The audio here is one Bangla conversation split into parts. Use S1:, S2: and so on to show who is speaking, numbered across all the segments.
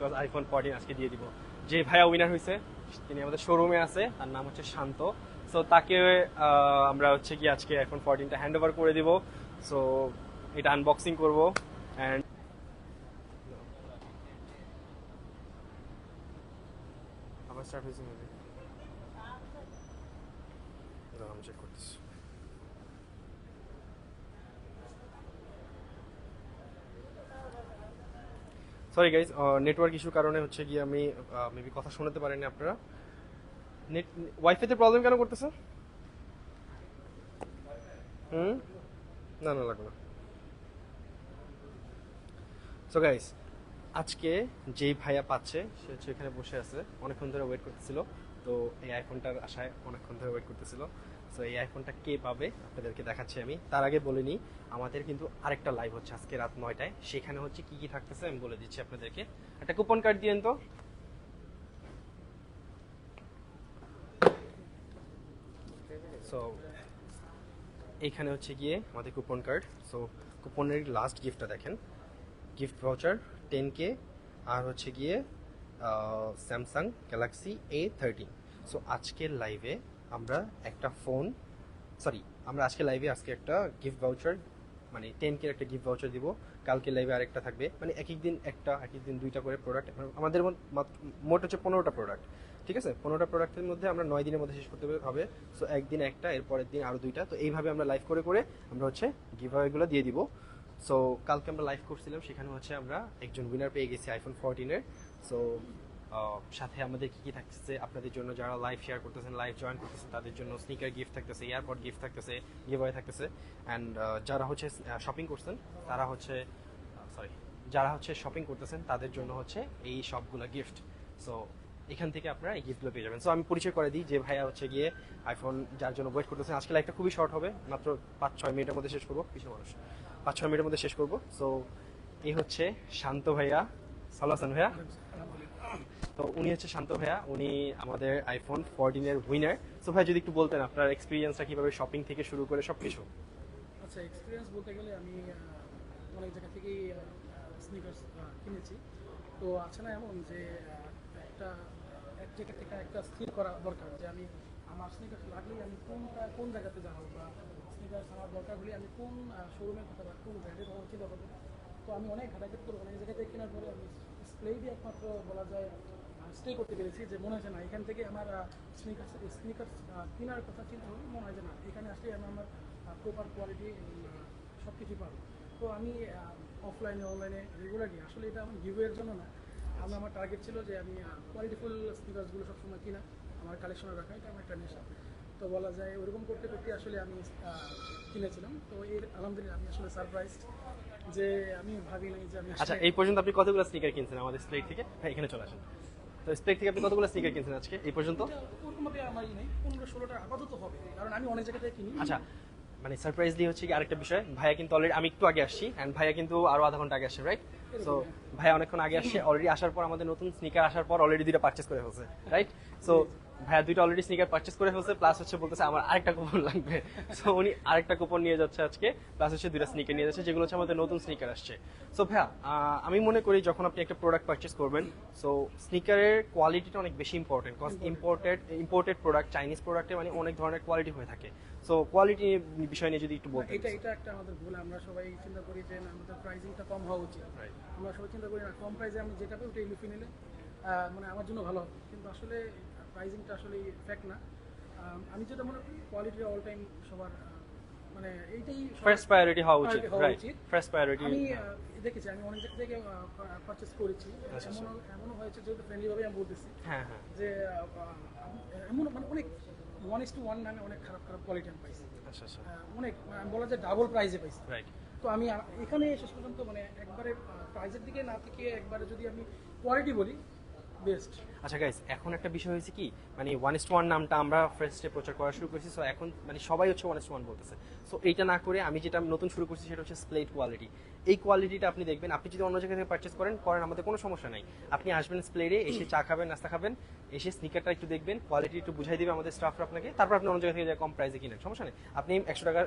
S1: বিকজ আইফোন ফোরটিন আজকে দিয়ে দিব। যে ভাইয়া উইনার হয়েছে তিনি আমাদের শোরুমে আছে, তার নাম হচ্ছে শান্ত। সো তাকে আমরা হচ্ছে কি আজকে আইফোন ফোরটিনটা হ্যান্ড ওভার করে দিব। সো এটা আনবক্সিং করব। অ্যান্ড আবার স্টার্ট হয়েছে চেক করতেছি। সরি গাইজ নেটওয়ার্ক ইস্যুর কারণে হচ্ছে গিয়ে আমি মেবি কথা শোনাতে পারিনি আপনারা। নেট ওয়াইফাইতে প্রবলেম কেন করতেছে? হুম? না না, লাগবে না। সো গাইস আজকে যেই ভাইয়া পাচ্ছে, সে হচ্ছে এখানে বসে আছে। অনেকক্ষণ ধরে ওয়েট করতেছিল। তো এই আইফোনটার আশায় অনেকক্ষণ ধরে ওয়েট করতেছিল। সো এই আইফোনটা কে পাবে? আপনাদেরকে দেখাচ্ছি আমি। তার আগে বলে নিই, আমাদের কিন্তু আরেকটা লাইভ হচ্ছে আজকে রাত নয়টায়। সেখানে হচ্ছে কি কি থাকতেছে আমি বলে দিচ্ছি আপনাদেরকে। একটা কুপন কার্ড দিয়েন তো। সো এইখানে হচ্ছে গিয়ে আমাদের কুপন কার্ড সো কুপনের লাস্ট গিফটটা দেখেন। গিফট ভাউচার টেন কে আর হচ্ছে গিয়ে Samsung Galaxy A thirteen so আজকের লাইভে আমরা একটা ফোন সরি আমরা আজকে লাইভে আজকে একটা গিফট ভাউচার মানে টেন কে একটা গিফট ভাউচার দিব। কালকে লাইভে আরেকটা থাকবে। মানে এক এক দিন একটা এক এক দিন দুইটা করে প্রোডাক্ট আমাদের মোট- হচ্ছে পনেরোটা প্রোডাক্ট ঠিক আছে? পনেরোটা প্রোডাক্টের মধ্যে আমরা নয় দিনের মধ্যে শেষ করতে হবে। সো একদিন একটা এর পরের দিন আরও দুইটা। তো এইভাবে আমরা লাইভ করে করে আমরা হচ্ছে গিভগুলো দিয়ে দিব। সো কালকে আমরা লাইভ করছিলাম। সেখানে হচ্ছে আমরা একজন উইনার পেয়ে গেছি আইফোন ফোরটিনের সো সাথে আমাদের কি কি থাকতেছে, আপনাদের জন্য যারা লাইভ শেয়ার করতেছেন লাইভ জয়েন করতেছেন, তাদের জন্য স্নিকার গিফট থাকতেছে এয়ারপড গিফট থাকতেছে গিভওয়ে থাকতেছে। অ্যান্ড যারা হচ্ছে শপিং করছেন, তারা হচ্ছে সরি যারা হচ্ছে শপিং করতেছেন, তাদের জন্য হচ্ছে এই সবগুলো গিফট সো এখান থেকে আপনারা এই গিফটগুলো পেয়ে যাবেন। সো আমি পরিচয় করে দিই যে ভাইয়া হচ্ছে গিয়ে আইফোন যার জন্য ওয়েট করতেছেন। আজকে লাইভটা খুবই শর্ট হবে, মাত্র পাঁচ ছয় মিনিটের মধ্যে শেষ করব কিছু মানুষ। পাঁচ ছয় মিনিটের মধ্যে শেষ করব। সো এই হচ্ছে শান্ত ভাইয়া সালো হাসান ভাইয়া। তো উনি হচ্ছে শান্ত ভাইয়া, উনি আমাদের আইফোন ফোরটিনের উইনার সো ভাই, যদি একটু বলতেন আপনার এক্সপিরিয়েন্সটা কীভাবে শপিং থেকে শুরু করে সব কিছু
S2: আচ্ছা এক্সপিরিয়েন্স বলতে গেলে আমি অনেক জায়গা থেকেই স্নিকার্স কিনেছি। তো আছে না এমন যে একটা, এক জায়গা থেকে একটা স্থির করা দরকার, যে আমি আমার স্নিকার্স লাগলেই আমি কোনটা, কোন জায়গাতে যাব বা স্নিকার্স আমার দরকার হলে আমি কোন শোরুমের কথা বা কোন ব্র্যান্ডের কথা চিন্তা করব তো আমি অনেক ঘাটাঘাটি করব অনেক জায়গা থেকে কেনার পরে আমি স্প্লে দিয়ে একমাত্র বলা যায় স্টে করতে পেরেছি যে মনে হচ্ছে না এখান থেকে আমার স্নিকার্স স্নিকার্স কেনার কথা চিন্তা হলে মনে হয় যে না এখানে আসলে আমি আমার প্রপার কোয়ালিটি সব কিছু পাবো। তো আমি অফলাইনে অনলাইনে রেগুলারলি আসলে এটা আমার গিভের জন্য না আমি আমার টার্গেট ছিল যে আমি কোয়ালিটিফুল স্নিকার্সগুলো সবসময় কিনা আমার কালেকশনে রাখা এটা আমার একটা নেশা। তো বলা যায় ওরকম করতে করতে আসলে আমি কিনেছিলাম। তো এর আলহামদুলিল্লাহ আমি আসলে সারপ্রাইজ যে আমি ভাবি নাই যে আমি
S1: আচ্ছা এই পর্যন্ত আপনি কতগুলো স্নিকার কিনছেন আমাদের স্প্লেট থেকে? হ্যাঁ এখানে চলে আসেন। তো স্প্লেট থেকে আপনি কতগুলো স্নিকার কিনছেন আজকে? এই পর্যন্ত?
S2: ওরকমভাবে আমার নেই। পনেরো ষোলোটা আপাতত হবে কারণ আমি অনেক জায়গা থেকে কিনি।
S1: আচ্ছা মানে সারপ্রাইজলি হচ্ছে কি আরেকটা বিষয় ভাইয়া কিন্তু অলরেডি আমি একটু আগে আসছি অ্যান্ড ভাইয়া কিন্তু আরও আধা ঘণ্টা আগে আসছে রাইট সো ভাইয়া অনেকক্ষণ আগে আসছে অলরেডি আসার পর আমাদের নতুন স্নিকার আসার পর অলরেডি দুইটা পারচেস করে ফেলছে রাইট সো ভাইয়া দুইটা অলরেডি স্নিকার পারচেস করে ফেলছে প্লাস হচ্ছে বলতেছে আমার আরেকটা কুপন লাগবে। সো উনি আরেকটা কুপন নিয়ে যাচ্ছে আজকে প্লাস হচ্ছে দুইটা স্নিকার নিয়ে যাচ্ছে যেগুলো হচ্ছে আমাদের নতুন স্নিকার আসছে। সো ভাইয়া আমি মনে করি যখন আপনি একটা প্রোডাক্ট পারচেস করবেন সো স্নিকারের কোয়ালিটিটা অনেক বেশি important cause imported imported product Chinese প্রোডাক্টে মানে অনেক ধরনের কোয়ালিটি হয়ে থাকে। সো কোয়ালিটি বিষয় নিয়ে যদি একটু বলতেন।
S2: এটা এটা একটা আমাদের ভুল আমরা সবাই চিন্তা করি যে আমাদের প্রাইসিংটা কম হওয়া উচিত. আমরা সবাই চিন্তা করি না কম প্রাইসে আমি যেটা পাই ওটা ইলুফি নিলে মানে আমার জন্য ভালো হবে। কিন্তু আসলে প্রাইসিংটা আসলে ফ্যাক্ট না। আমি যেটা মনে করি কোয়ালিটি অল টাইম সবার মানে এইটাই
S1: ফার্স্ট প্রায়োরিটি হওয়া উচিত রাইট ফার্স্ট প্রায়োরিটি
S2: আমি দেখেছি আমি অনেক জায়গা থেকে পারচেস করেছি।
S1: আচ্ছা, আচ্ছা।
S2: এমনও এমনও হয়েছে যেহেতু ফ্রেন্ডলি ভাবে আমি বলতেছি।
S1: হ্যাঁ হ্যাঁ।
S2: যে এমন মানে অনেক ওয়ান ইস টু ওয়ান নামে অনেক খারাপ খারাপ কোয়ালিটি আমি পাইছি।
S1: আচ্ছা আচ্ছা।
S2: অনেক মানে বলা যায় ডাবল প্রাইজে পাইছি।
S1: রাইট
S2: তো আমি এখানে শেষ পর্যন্ত মানে একবারে প্রাইজের দিকে না থেকে একবারে যদি আমি কোয়ালিটি বলি বেস্ট।
S1: আচ্ছা গাইস এখন একটা বিষয় হয়েছে কি মানে ওয়ান ইস ওয়ান নামটা আমরা ফার্স্টে প্রচার করা শুরু করেছি সো এখন মানে সবাই হচ্ছে ওয়ান ইস ওয়ান বলতেছে। সো এইটা না করে আমি যেটা নতুন শুরু করছি, সেটা হচ্ছে স্প্লেট কোয়ালিটি এই কোয়ালিটিটা আপনি দেখবেন। আপনি যদি অন্য জায়গা থেকে পারচেস করেন করেন, আমাদের কোনো সমস্যা নাই। আপনি আসবেন স্প্লেডে এসে চা খাবেন, নাস্তা খাবেন, এসে স্নিকারটা একটু দেখবেন কোয়ালিটি একটু বুঝাই দিবে আমাদের স্টাফরা আপনাকে। তারপর আপনি অন্য জায়গা থেকে কম প্রাইসে কিনেন, সমস্যা নেই। আপনি একশো টাকার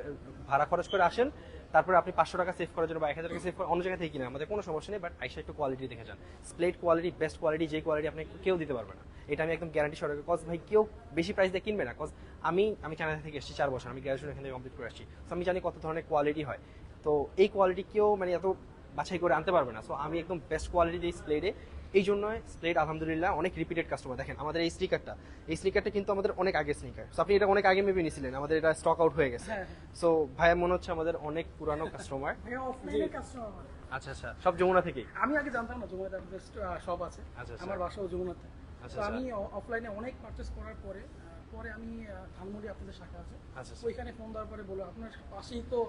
S1: ভাড়া খরচ করে আসেন, তারপর আপনি পাঁচশো টাকা সেভ করার জন্য বা এক হাজার টাকা সেভ করে অন্য জায়গা থেকে কিনেন, আমাদের কোনো সমস্যা নেই বাট আইসা একটু কোয়ালিটি দেখে যান। স্প্লেট কোয়ালিটি বেস্ট কোয়ালিটি যে কোয়ালিটি আপনি কেউ দিতে পারবে না। এটা আমি একদম গ্যারান্টি সহ কজ ভাই কেউ বেশি প্রাইস দিয়ে কিনবে না। কজ আমি আমি কানাডা থেকে এসেছি চার বছর, আমি গ্র্যাজুয়েশন এখান থেকে কমপ্লিট করে আসছি। তো আমি জানি কত ধরনের কোয়ালিটি হয়। তো এই কোয়ালিটি কেউ মানে এত বাছাই করে আনতে পারবে না। সো আমি একদম বেস্ট কোয়ালিটি দিই স্প্লেডে এই জন্য স্প্লেড আলহামদুলিল্লাহ অনেক রিপিটেড কাস্টমার দেখেন আমাদের এই স্নিকারটা এই স্নিকারটা কিন্তু আমাদের অনেক আগে স্নিকার সো আপনি এটা অনেক আগে মেবি নিয়েছিলেন আমাদের এটা স্টক আউট হয়ে গেছে।
S2: হ্যাঁ
S1: সো ভাইয়া মনে হচ্ছে আমাদের অনেক পুরানো কাস্টমার আচ্ছা আচ্ছা সব যমুনা থেকেই?
S2: আমি আগে জানতাম না যমুনাতে আপনাদের শপ আছে।
S1: আচ্ছা, আচ্ছা।
S2: আমার বাসাও যমুনাতে।
S1: আচ্ছা,
S2: তো
S1: আচ্ছা।
S2: আমি অফলাইনে অনেক পারচেস করার পরে পরে আমি ধানমন্ডি আপনাদের শাখা আছে। ওইখানে ফোন দেওয়ার পরে বলো আপনার পাশেই তো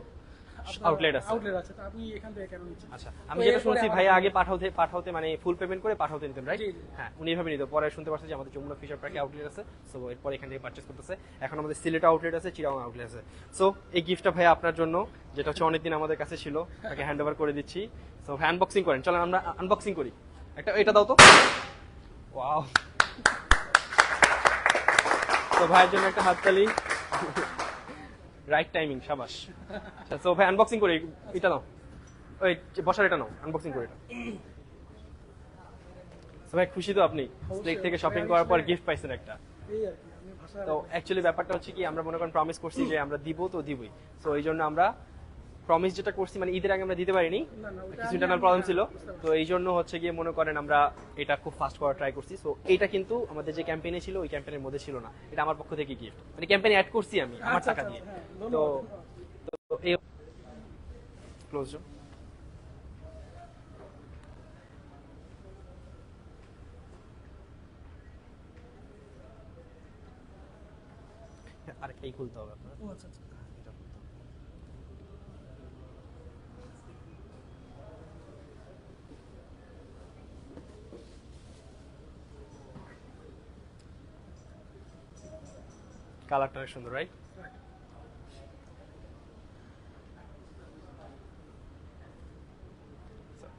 S1: Outlet আছে।
S2: আউটলেট আছে তো আপনি এখান থেকে কেন নিচ্ছেন?
S1: আচ্ছা আমি যেটা শুনছি ভাইয়া আগে পাঠাতে পাঠাতে মানে ফুল পেমেন্ট করে পাঠাতে নিতেন রাইট। হ্যাঁ উনি এভাবে নিত। পরে শুনতে পারছে যে আমাদের যমুনা ফিশার পার্কে আউটলেট আছে সো এরপর এখান থেকে পারচেস করতেছে। এখন আমাদের সিলেট আউটলেট আছে চিরাং আউটলেট আছে। সো এই গিফটটা ভাইয়া আপনার জন্য যেটা হচ্ছে অনেকদিন আমাদের কাছে ছিল তাকে হ্যান্ড ওভার করে দিচ্ছি। সো ভাই আনবক্সিং করেন। চলেন আমরা আনবক্সিং করি। একটা এটা দাও তো। ওয়াও তো ভাইয়ের জন্য একটা হাততালি। রাইট টাইমিং সাবাস। তো ভাই আনবক্সিং করি এটা নাও। ওই বসার এটা নাও আনবক্সিং করে এটা। ভাই খুশি তো আপনি। স্লেট থেকে শপিং করার পর গিফট পাইছেন একটা। তো অ্যাকচুয়ালি ব্যাপারটা হচ্ছে কি আমরা মনে করেন প্রমিস করছি যে আমরা দিব তো দিবই। তো এই জন্য আমরা প্রমিস যেটা করছি মানে ঈদের আগে আমরা দিতে পারিনি কিছু ইন্টারনাল প্রবলেম ছিল। তো এই জন্য হচ্ছে গিয়ে মনে করেন আমরা এটা খুব ফাস্ট করার ট্রাই করছি। সো এটা কিন্তু আমাদের যে ক্যাম্পেইনে ছিল ওই ক্যাম্পেইনের মধ্যে ছিল না। এটা আমার পক্ষ থেকে গিফট মানে ক্যাম্পেইনে অ্যাড করছি আমি আমার
S2: আচ্ছা,
S1: টাকা
S2: আচ্ছা,
S1: দিয়ে।
S2: হ্যাঁ,
S1: তো। তো এই ক্লোজ আরেকটাই খুলতে হবে আপনার
S2: ও আচ্ছা আচ্ছা
S1: এটা খুলতে হবে। কালারটা অনেক সুন্দর রাইট.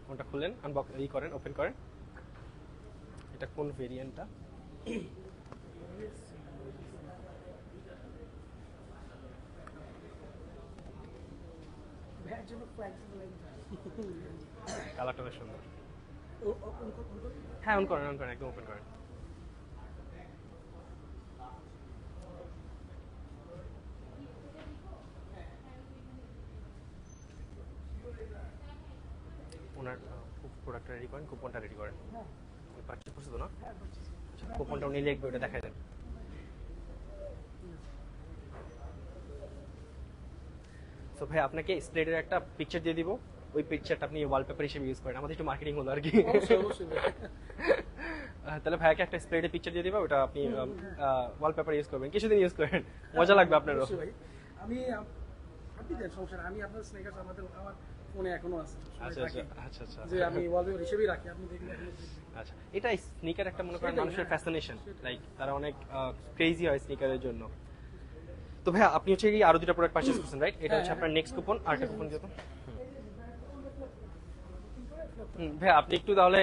S1: কোনটা খুলেন আনবক্স ই করেন ওপেন করেন। এটা কোন ভেরিয়েন্টটা। কালারটা অনেক সুন্দর। হ্যাঁ অন করেন অন করেন একদম ওপেন করেন। ওনার প্রোডাক্টটা রেডি করেন কুপনটা রেডি করেন।
S2: হ্যাঁ,
S1: পারচেজ করছে তো? না
S2: হ্যাঁ,
S1: কুপনটা উনি লিখবে ওটা দেখাই দেন। সো ভাই আপনাকে স্প্লেডের একটা পিকচার দিয়ে দিব। ওই পিকচারটা আপনি ওয়ালপেপার হিসেবে ইউজ করেন। আমাদের একটু মার্কেটিং হলো আর কি। তাহলে ভাইয়াকে একটা স্প্রেডের পিকচার দিয়ে দিবা ওটা আপনি ওয়ালপেপার ইউজ করবেন। কিছুদিন ইউজ করেন। মজা লাগবে আপনারও।
S2: আমি আপনি দেন সমস্যা আমি আপনার স্নেকার্স আমাদের আমার ফোনে এখনও আছে।
S1: আচ্ছা। আচ্ছা আচ্ছা
S2: যে আমি ওয়ালপেপার হিসেবেই রাখি আপনি দেখলে
S1: আচ্ছা এটা স্নিকার একটা মনে করেন মানুষের
S2: হ্যাঁ।
S1: ফ্যাসিনেশন লাইক তারা অনেক ক্রেজি হয় স্নিকারের জন্য। তো আপনি হচ্ছে কি আরও দুটো প্রোডাক্ট পারচেজ করছেন রাইট এটা হচ্ছে
S2: হ্যাঁ,
S1: আপনার নেক্সট কুপন আর একটা কুপন আপনি একটু তাহলে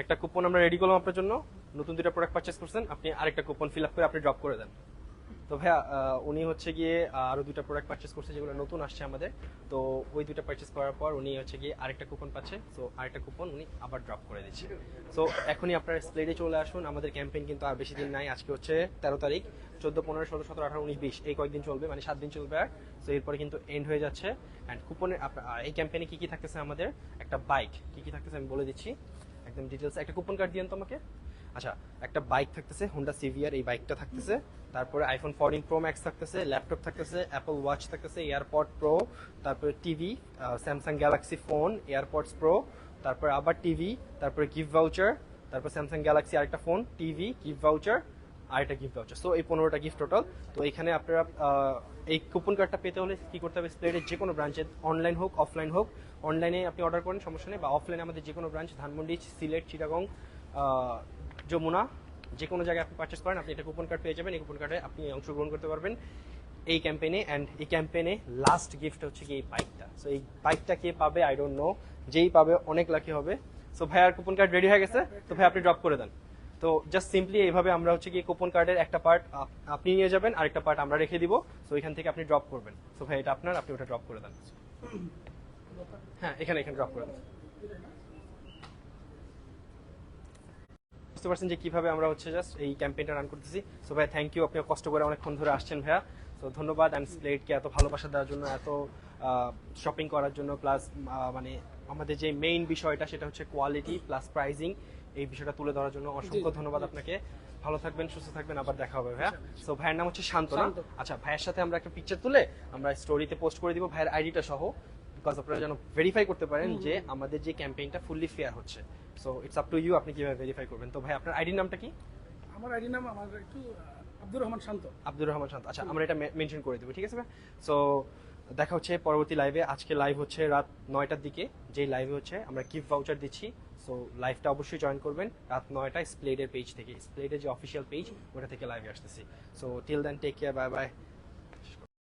S1: একটা কুপন আমরা রেডি করলাম আপনার জন্য। নতুন দুটো প্রোডাক্ট পারচেজ করছেন আপনি আরেকটা কুপন ফিল আপ করে আপনি ড্রপ করে দেন। তো ভাইয়া উনি হচ্ছে গিয়ে আহ, আরও দুটো প্রোডাক্ট পারচেজ করছে যেগুলো নতুন আসছে আমাদের। তো ওই দুটো পারচেজ করার পর উনি হচ্ছে গিয়ে আরেকটা কুপন পাচ্ছে। তো আরেকটা কুপন উনি আবার ড্রপ করে দিচ্ছে। তো এখনই আপনার স্প্লেডে চলে আসুন। আমাদের ক্যাম্পেইন কিন্তু আর বেশি দিন নাই। আজকে হচ্ছে তেরো তারিখ। চোদ্দ পনেরো ষোলো সতেরো আঠারো উনিশ বিশ। এই কয়েকদিন চলবে। মানে সাত দিন চলবে আর। তো এরপরে কিন্তু এন্ড হয়ে যাচ্ছে। অ্যান্ড কুপনের এই ক্যাম্পেইনে কি কি থাকতেছে আমাদের? একটা বাইক কি কি থাকতেছে আমি বলে দিচ্ছি। একদম ডিটেলস একটা কুপন কার্ড দিয়েন তো আমাকে। আচ্ছা একটা বাইক থাকতেছে হোন্ডা সিভিয়ার এই বাইকটা থাকতেছে। তারপরে আইফোন ফোরটিন প্রো ম্যাক্স থাকতেছে ল্যাপটপ থাকতেছে অ্যাপল ওয়াচ থাকতেছে এয়ারপড প্রো তারপরে TV Samsung Galaxy phone AirPods pro তারপরে আবার টিভি তারপরে গিফট ভাউচার তারপর স্যামসাং গ্যালাক্সি আরেকটা ফোন টিভি গিফট ভাউচার আরেকটা গিফট ভাউচার সো এই পনেরোটা গিফট টোটাল তো এখানে আপনারা এই কুপন কার্ডটা পেতে হলে কি করতে হবে? স্প্লেডের যে কোনো ব্রাঞ্চে অনলাইন হোক অফলাইন হোক অনলাইনে আপনি অর্ডার করেন, সমস্যা নেই, বা অফলাইনে আমাদের যে কোনো ব্রাঞ্চ ধানমন্ডি সিলেট চিটাগং যমুনা যে কোনো জায়গায় আপনি পারচেস করেন, আপনি এটা কুপন কার্ড পেয়ে যাবেন, এই কুপন কার্ডে আপনি অংশগ্রহণ করতে পারবেন এই ক্যাম্পেইনে অ্যান্ড এই ক্যাম্পেইনে লাস্ট গিফট হচ্ছে কি এই বাইকটা সো এই বাইকটা কে পাবে? আই ডোন্ট নো যেই পাবে, অনেক লাকি হবে। সো ভাই আর কুপন কার্ড রেডি হয়ে গেছে? তো ভাই আপনি ড্রপ করে দেন। তো জাস্ট সিম্পলি এইভাবে আমরা হচ্ছে কি কুপন কার্ডের একটা পার্ট আপনি নিয়ে যাবেন, আরেকটা পার্ট আমরা রেখে দিব। সো এখান থেকে আপনি ড্রপ করবেন। সো ভাই এটা আপনার, আপনি ওটা ড্রপ করে দেন। হ্যাঁ এখানে এখানে ড্রপ করে দেন। বুঝতে পারছেন যে কীভাবে আমরা হচ্ছে জাস্ট এই ক্যাম্পেইনটা রান করতেছি। সো ভাই থ্যাংক ইউ আপনি কষ্ট করে অনেকক্ষণ ধরে আসছেন ভাইয়া। তো ধন্যবাদ অ্যান্ড স্প্লেটকে এত ভালোবাসা দেওয়ার জন্য এত শপিং করার জন্য প্লাস মানে আমাদের যে মেইন বিষয়টা সেটা হচ্ছে কোয়ালিটি প্লাস প্রাইজিং এই বিষয়টা তুলে ধরার জন্য অসংখ্য ধন্যবাদ আপনাকে। ভালো থাকবেন সুস্থ থাকবেন আবার দেখা হবে ভাইয়া। সো ভাইয়ের নাম হচ্ছে শান্ত না
S2: শান্ত।
S1: আচ্ছা ভাইয়ের সাথে আমরা একটা পিকচার তুলে আমরা স্টোরিতে পোস্ট করে দিব ভাইয়ের আইডিটা সহ। বিকজ আপনারা যেন ভেরিফাই করতে পারেন যে আমাদের যে ক্যাম্পেইনটা ফুললি ফেয়ার হচ্ছে। So it's up to you আপনি কীভাবে ভেরিফাই করবেন। তো ভাই আপনার আইডি নামটা কি?
S2: আমার আইডি নাম আমার একটু আব্দুর রহমান শান্ত।
S1: আব্দুর রহমান শান্ত। আচ্ছা আমরা এটা মেনশন করে দেবো ঠিক আছে ভাই? সো দেখা হচ্ছে পরবর্তী লাইভে আজকে লাইভ হচ্ছে রাত নয়টার দিকে। যেই লাইভে হচ্ছে আমরা গিফট ভাউচার দিচ্ছি। সো লাইভটা অবশ্যই জয়েন করবেন। রাত নয়টায় স্প্লেডের পেজ থেকে স্প্লেডের যে অফিসিয়াল পেজ ওটা থেকে লাইভে আসতেছি। So till then take care bye bye